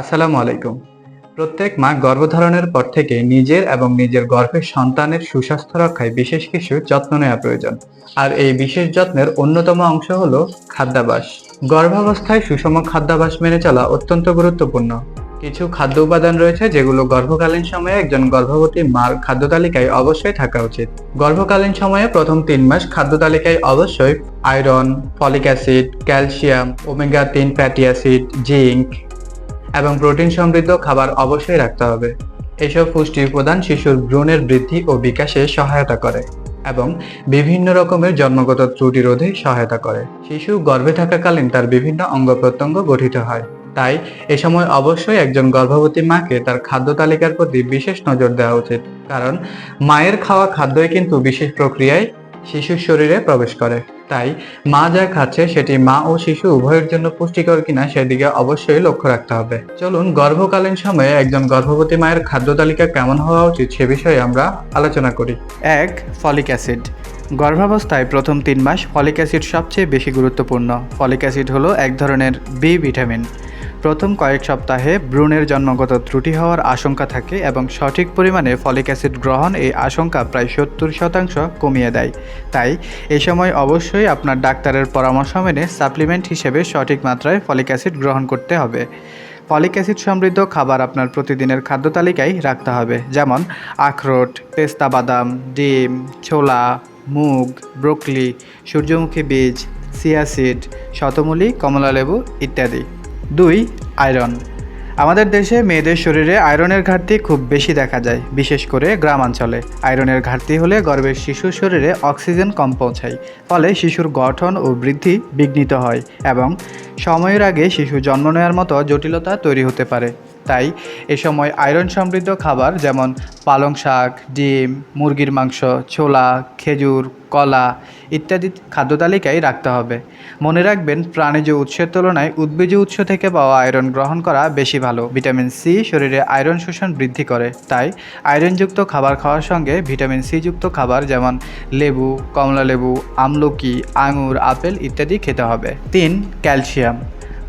আসসালামু আলাইকুম। প্রত্যেক মা গর্ভধারণের পর থেকে নিজের এবং নিজের গর্ভের সন্তানের সুস্বাস্থ্য রক্ষায় বিশেষ কিছু যত্ন নেওয়া প্রয়োজন। আর এই বিশেষ যত্নের অন্যতম অংশ হল খাদ্যাভাস গর্ভাবস্থায় সুষম খাদ্যাভাস মেনে চলা অত্যন্ত গুরুত্বপূর্ণ। কিছু খাদ্য উপাদান রয়েছে যেগুলো গর্ভকালীন সময়ে একজন গর্ভবতী মার খাদ্য তালিকায় অবশ্যই থাকা উচিত। গর্ভকালীন সময়ে প্রথম তিন মাস খাদ্য তালিকায় অবশ্যই iron, folic acid, calcium, omega তিন ফ্যাটি অ্যাসিড জিঙ্ক এবং প্রোটিন সমৃদ্ধ খাবার অবশ্যই রাখতে হবে। এসব পুষ্টি উপাদান শিশুর ভ্রূণের বৃদ্ধি ও বিকাশে সহায়তা করে এবং বিভিন্ন রকমের জন্মগত ত্রুটি রোধে সহায়তা করে। শিশু গর্ভে থাকাকালীন তার বিভিন্ন অঙ্গ প্রত্যঙ্গ গঠিত হয়। তাই এ সময় অবশ্যই একজন গর্ভবতী মাকে তার খাদ্য তালিকার প্রতি বিশেষ নজর দেওয়া উচিত। কারণ মায়ের খাওয়া খাদ্যই কিন্তু বিশেষ প্রক্রিয়ায় শিশুর শরীরে প্রবেশ করে। তাই মা যা খাচ্ছে সেটি মা ও শিশু উভয়ের জন্য পুষ্টিকর কিনা সেদিকে অবশ্যই লক্ষ্য রাখতে হবে। চলুন গর্ভকালীন সময়ে একজন গর্ভবতী মায়ের খাদ্য তালিকা কেমন হওয়া উচিত সে বিষয়ে আমরা আলোচনা করি। এক, ফলিক অ্যাসিড। গর্ভাবস্থায় প্রথম তিন মাস ফলিক অ্যাসিড সবচেয়ে বেশি গুরুত্বপূর্ণ। ফলিক অ্যাসিড হলো এক ধরনের বি ভিটামিন। প্রথম কয়েক সপ্তাহে ভ্রূণের জন্মগত ত্রুটি হওয়ার আশঙ্কা থাকে এবং সঠিক পরিমাণে ফলিক অ্যাসিড গ্রহণ এই আশঙ্কা প্রায় সত্তর শতাংশ কমিয়ে দেয়। তাই এ সময় অবশ্যই আপনার ডাক্তারের পরামর্শ মেনে সাপ্লিমেন্ট হিসেবে সঠিক মাত্রায় ফলিক অ্যাসিড গ্রহণ করতে হবে। ফলিক অ্যাসিড সমৃদ্ধ খাবার আপনার প্রতিদিনের খাদ্য তালিকায় রাখতে হবে, যেমন আখরোট, পেস্তা বাদাম, ডিম, ছোলা, মুগ, ব্রোকলি, সূর্যমুখী বীজ সিয়াসিড শতমূলি, কমলালেবু ইত্যাদি। দুই, আয়রন। আমাদের দেশে মেয়েদের শরীরে আয়রনের ঘাটতি খুব বেশি দেখা যায়, বিশেষ করে গ্রামাঞ্চলে। আয়রনের ঘাটতি হলে গর্ভের শিশুর শরীরে অক্সিজেন কম পৌঁছায়, ফলে শিশুর গঠন ও বৃদ্ধি বিঘ্নিত হয় এবং সময়ের আগে শিশু জন্ম নেওয়ার মতো জটিলতা তৈরি হতে পারে। তাই এ সময় আয়রন সমৃদ্ধ খাবার যেমন পালং শাক, ডিম, মুরগির মাংস, ছোলা, খেজুর, কলা ইত্যাদি খাদ্য তালিকায় রাখতে হবে। মনে রাখবেন, প্রাণীজ উৎসের তুলনায় উদ্ভিজ উৎস থেকে পাওয়া আয়রন গ্রহণ করা বেশি ভালো। ভিটামিন সি শরীরে আয়রন শোষণ বৃদ্ধি করে। তাই আয়রনযুক্ত খাবার খাওয়ার সঙ্গে ভিটামিন সি যুক্ত খাবার যেমন লেবু কমলা লেবু আমলকি, আঙুর, আপেল ইত্যাদি খেতে হবে। তিন, ক্যালসিয়াম।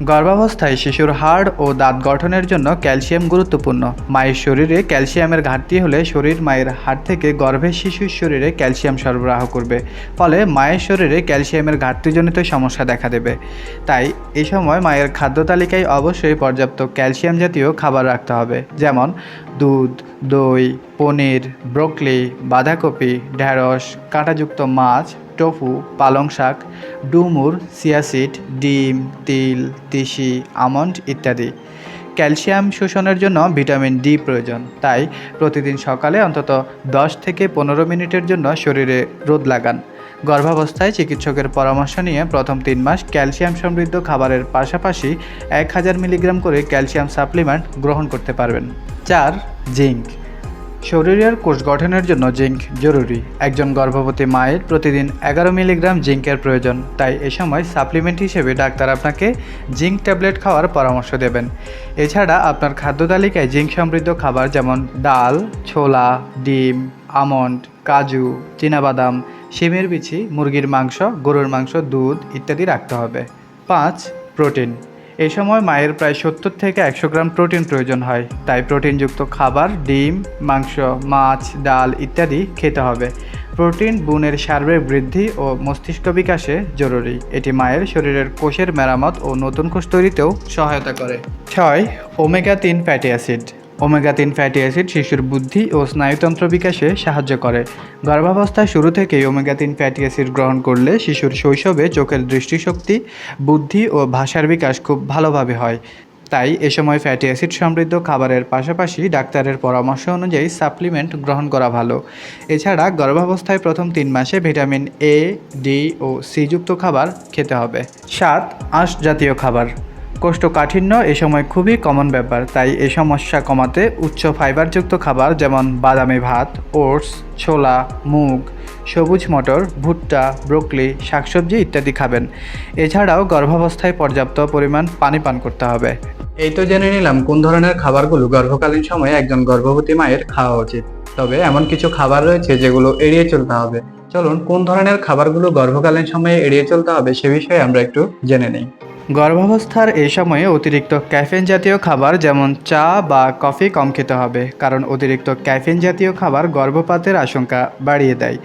গর্ভাবস্থায় শিশুর হাড় ও দাঁত গঠনের জন্য ক্যালসিয়াম গুরুত্বপূর্ণ। মায়ের শরীরে ক্যালসিয়ামের ঘাটতি হলে শরীর মায়ের হাড় থেকে গর্ভের শিশুর শরীরে ক্যালসিয়াম সরবরাহ করবে, ফলে মায়ের শরীরে ক্যালসিয়ামের ঘাটতিজনিত সমস্যা দেখা দেবে। তাই এই সময় মায়ের খাদ্য তালিকায় অবশ্যই পর্যাপ্ত ক্যালসিয়াম জাতীয় খাবার রাখতে হবে, যেমন দুধ, দই পনির, ব্রোকলি, বাঁধাকপি ঢ্যাঁড়স কাঁটাযুক্ত মাছ, টোফু, পালং শাক, ডুমুর সিয়াসিড ডিম, তিল, তিসি, আমন্ড ইত্যাদি। ক্যালসিয়াম শোষণের জন্য ভিটামিন ডি প্রয়োজন। তাই প্রতিদিন সকালে অন্তত দশ থেকে পনেরো মিনিটের জন্য শরীরে রোদ লাগান। গর্ভাবস্থায় চিকিৎসকের পরামর্শ নিয়ে প্রথম তিন মাস ক্যালসিয়াম সমৃদ্ধ খাবারের পাশাপাশি এক হাজার মিলিগ্রাম করে ক্যালসিয়াম সাপ্লিমেন্ট গ্রহণ করতে পারবেন। চার, জিঙ্ক। শরীরের কোষ গঠনের জন্য জিঙ্ক জরুরি। একজন গর্ভবতী মায়ের প্রতিদিন এগারো মিলিগ্রাম জিঙ্কের প্রয়োজন। তাই এ সময় সাপ্লিমেন্ট হিসেবে ডাক্তার আপনাকে জিঙ্ক ট্যাবলেট খাওয়ার পরামর্শ দেবেন। এছাড়া আপনার খাদ্য তালিকায় জিঙ্ক সমৃদ্ধ খাবার যেমন ডাল, ছোলা, ডিম, আমন্ড, কাজু, চীনাবাদাম, শিমের বিচি, মুরগির মাংস, গরুর মাংস, দুধ ইত্যাদি রাখতে হবে। পাঁচ, প্রোটিন। এই সময় মায়ের প্রায় সত্তর থেকে একশো গ্রাম প্রোটিন প্রয়োজন হয়। তাই প্রোটিনযুক্ত খাবার, ডিম, মাংস, মাছ, ডাল ইত্যাদি খেতে হবে। প্রোটিন বুনের সার্বিক বৃদ্ধি ও মস্তিষ্ক বিকাশে জরুরি। এটি মায়ের শরীরের কোষের মেরামত ও নতুন কোষ তৈরিতেও সহায়তা করে। ছয়, ওমেগা তিন ফ্যাটি অ্যাসিড। ওমেগা তিন ফ্যাটি অ্যাসিড শিশুর বুদ্ধি ও স্নায়ুতন্ত্র বিকাশে সাহায্য করে। গর্ভাবস্থায় শুরু থেকেই ওমেগা তিন ফ্যাটি অ্যাসিড গ্রহণ করলে শিশুর শৈশবে চোখের দৃষ্টিশক্তি, বুদ্ধি ও ভাষার বিকাশ খুব ভালোভাবে হয়। তাই এ সময় ফ্যাটি অ্যাসিড সমৃদ্ধ খাবারের পাশাপাশি ডাক্তারের পরামর্শ অনুযায়ী সাপ্লিমেন্ট গ্রহণ করা ভালো। এছাড়া গর্ভাবস্থায় প্রথম তিন মাসে ভিটামিন এ ডি ও সি যুক্ত খাবার খেতে হবে। সাত, আঁশ জাতীয় খাবার। কোষ্ঠকাঠিন্য এ সময় খুবই কমন ব্যাপার। তাই এ সমস্যা কমাতে উচ্চ ফাইবারযুক্ত খাবার যেমন বাদামি ভাত, ওটস, ছোলা, মুগ, সবুজ মটর, ভুট্টা, ব্রোকলি, শাকসবজি ইত্যাদি খাবেন। এছাড়াও গর্ভাবস্থায় পর্যাপ্ত পরিমাণ পানি পান করতে হবে। এই তো জেনে নিলাম কোন ধরনের খাবারগুলো গর্ভকালীন সময়ে একজন গর্ভবতী মায়ের খাওয়া উচিত। তবে এমন কিছু খাবার রয়েছে যেগুলো এড়িয়ে চলতে হবে। চলুন কোন ধরনের খাবারগুলো গর্ভকালীন সময়ে এড়িয়ে চলতে হবে সে বিষয়ে আমরা একটু জেনে নিই। গর্ভাবস্থার এই সময়ে অতিরিক্ত ক্যাফেন জাতীয় খাবার যেমন চা বা কফি কম খেতে হবে, কারণ অতিরিক্ত ক্যাফেন জাতীয় খাবার গর্ভপাতের আশঙ্কা বাড়িয়ে দেয়।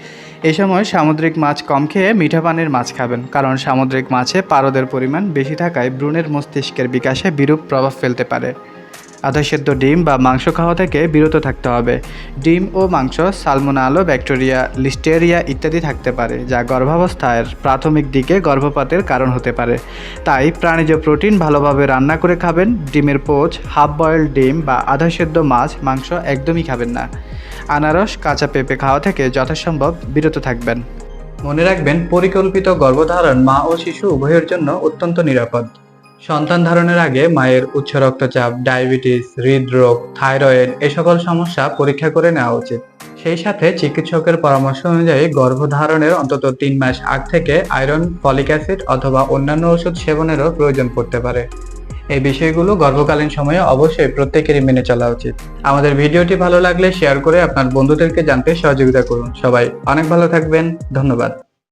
এ সময় সামুদ্রিক মাছ কম খেয়ে মিঠা পানির মাছ খাবেন, কারণ সামুদ্রিক মাছে পারদের পরিমাণ বেশি থাকায় ভ্রূণের মস্তিষ্কের বিকাশে বিরূপ প্রভাব ফেলতে পারে। আধা সেদ্ধ ডিম বা মাংস খাওয়া থেকে বিরত থাকতে হবে। ডিম ও মাংস সালমোনালো ব্যাকটেরিয়া, লিস্টেরিয়া ইত্যাদি থাকতে পারে, যা গর্ভাবস্থার প্রাথমিক দিকে গর্ভপাতের কারণ হতে পারে। তাই প্রাণীজ প্রোটিন ভালোভাবে রান্না করে খাবেন। ডিমের পোচ, হাফ বয়েল ডিম বা আধা সেদ্ধ মাছ, মাংস একদমই খাবেন না। আনারস, কাঁচা পেঁপে খাওয়া থেকে যথাসম্ভব বিরত থাকবেন। মনে রাখবেন, পরিকল্পিত গর্ভধারণ মা ও শিশু উভয়ের জন্য অত্যন্ত নিরাপদ। সন্তান ধারণের আগে মায়ের উচ্চ রক্তচাপ, ডায়াবেটিস, হৃদরোগ, থাইরয়েড এ সকল সমস্যা পরীক্ষা করে নেওয়া উচিত। সেই সাথে চিকিৎসকের পরামর্শ অনুযায়ী গর্ভধারণের অন্তত তিন মাস আগ থেকে আয়রন, ফলিক অ্যাসিড অথবা অন্যান্য ওষুধ সেবনেরও প্রয়োজন পড়তে পারে। এই বিষয়গুলো গর্ভকালীন সময়ে অবশ্যই প্রত্যেকেরই মেনে চলা উচিত। আমাদের ভিডিওটি ভালো লাগলে শেয়ার করে আপনার বন্ধুদেরকে জানতে সহযোগিতা করুন। সবাই অনেক ভালো থাকবেন। ধন্যবাদ।